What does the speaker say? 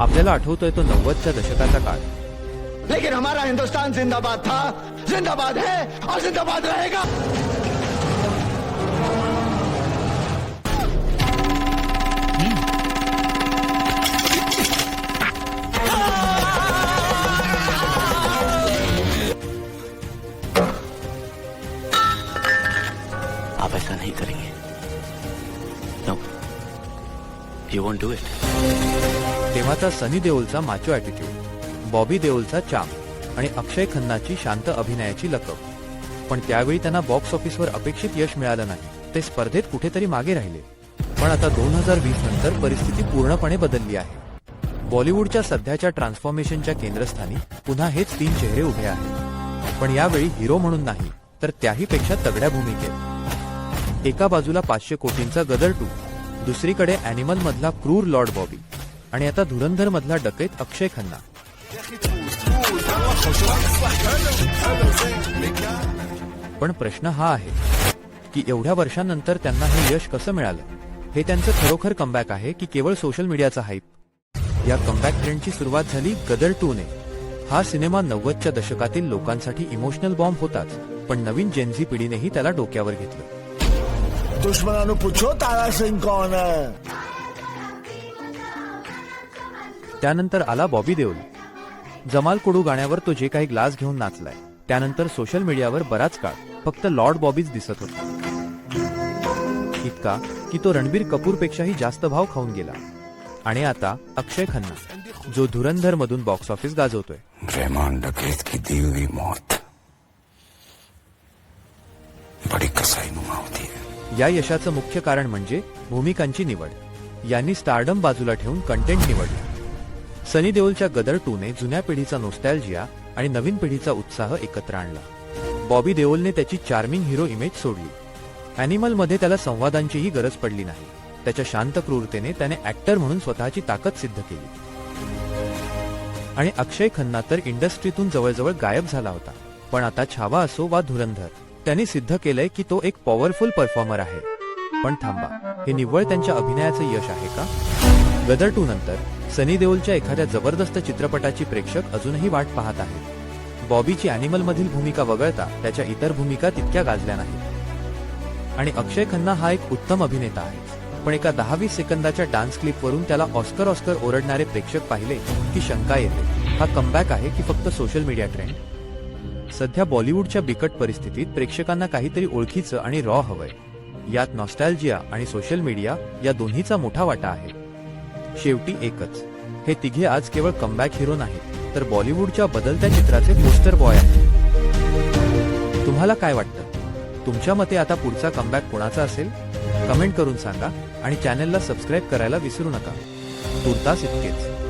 आपल्याला आठवतोय तो नव्वदच्या दशकाचा काळ. लेकिन हमारा हिंदुस्तान जिंदाबाद था। जिंदाबाद है और जिंदाबाद रहेगा। आप ऐसा नहीं करेंगे। यू वॉन्ट डू इट तेव्हाचा सनी देओलचा माचो ॲटिट्यूड बॉबी देओलचा चाम आणि अक्षय खन्नाची शांत अभिनयाची लकब. पण त्यावेळी त्यांना बॉक्स ऑफिसवर अपेक्षित यश मिळालं नाही. ते स्पर्धेत कुठेतरी मागे राहिले. पण आता दोन हजार वीस नंतर परिस्थिती पूर्णपणे बदलली आहे. बॉलिवूडच्या सध्याच्या ट्रान्सफॉर्मेशनच्या केंद्रस्थानी पुन्हा हेच तीन चेहरे उभे आहेत. पण यावेळी हिरो म्हणून नाही तर त्याही पेक्षा तगड्या भूमिकेत. एका बाजूला पाचशे कोटींचा गदर टू दुसरीकडे अॅनिमल मधला क्रूर लॉर्ड बॉबी आणि आता धुरंधर मधला डकैत अक्षय खन्ना. पण प्रश्न हा आहे की एवढ्या वर्षांनंतर त्यांना हे यश कसं मिळालं? हे त्यांचं खरोखर कमबॅक आहे की केवळ सोशल मीडियाचा हाईप या कमबॅक ट्रेंडची सुरुवात झाली गदर टू ने हा सिनेमा नव्वदच्या दशकातील लोकांसाठी इमोशनल बॉम्ब होताच पण नवीन जेनझी पिढीनेही त्याला डोक्यावर घेतलं. दुश्मनों पूछो तारा सिंह कौन है त्यानंतर आला बॉबी देओल. जमाल कोडू गाण्यावर तो जे काही ग्लास घेऊन नाचलाय. त्यानंतर सोशल मीडियावर बराच काळ फक्त लॉर्ड बॉबीच दिसत होता. इतका की तो रणबीर कपूर पेक्षाही जास्त भाव खाऊन गेला. आणि आता अक्षय खन्ना जो धुरंधर मधून बॉक्स ऑफिस गाजवतोय की मौत. या यशाचं मुख्य कारण म्हणजे भूमिकांची निवड. यांनी स्टारडम बाजूला ठेवून कंटेंट निवडला. सनी देओलच्या गदर टूने जुन्या पिढीचा नोस्टॅल्जिया आणि नवीन पिढीचा उत्साह एकत्र आणला. बॉबी देओलने त्याची चार्मिंग हिरो इमेज सोडली. अॅनिमलमध्ये त्याला संवादांचीही गरज पडली नाही. त्याच्या शांत क्रूरतेने त्याने ऍक्टर म्हणून स्वतःची ताकद सिद्ध केली. आणि अक्षय खन्ना तर इंडस्ट्रीतून जवळजवळ गायब झाला होता. पण आता छावा असो वा धुरंधर त्यांनी सिद्ध केलंय की तो एक पॉवरफुल परफॉर्मर आहे. पण थांबा हे निव्वळ त्यांच्या अभिनयाचं यश आहे का? गदर टू नंतर सनी देओलच्या एखाद्या जबरदस्त चित्रपटाची प्रेक्षक अजूनही वाट पाहत आहेत. बॉबीची अॅनिमल मधील भूमिका वगळता त्याच्या इतर भूमिका तितक्या गाजल्या नाहीत. आणि अक्षय खन्ना हा एक उत्तम अभिनेता आहे. पण एका दहा वीस सेकंदाच्या डान्स क्लिपवरून त्याला ऑस्कर ऑस्कर ओरडणारे प्रेक्षक पाहिले की शंका येते. हा कमबॅक आहे की फक्त सोशल मीडिया ट्रेंड सध्या बॉलिवूडच्या बिकट परिस्थितीत प्रेक्षकांना काहीतरी ओळखीचं आणि रॉ हवंय. यात नॉस्टॅल्जिया आणि सोशल मीडिया या दोन्हीचा मोठा वाटा आहे. शेवटी एकच. हे तिघे आज केवळ कमबॅक हिरो नाहीत तर बॉलिवूडच्या बदलत्या चित्राचे पोस्टर बॉय आहेत. तुम्हाला काय वाटतं? तुमच्या मते आता पुढचा कमबॅक कोणाचा असेल? कमेंट करून सांगा आणि चॅनेलला सबस्क्राईब करायला विसरू नका. तुर्तास इतकेच.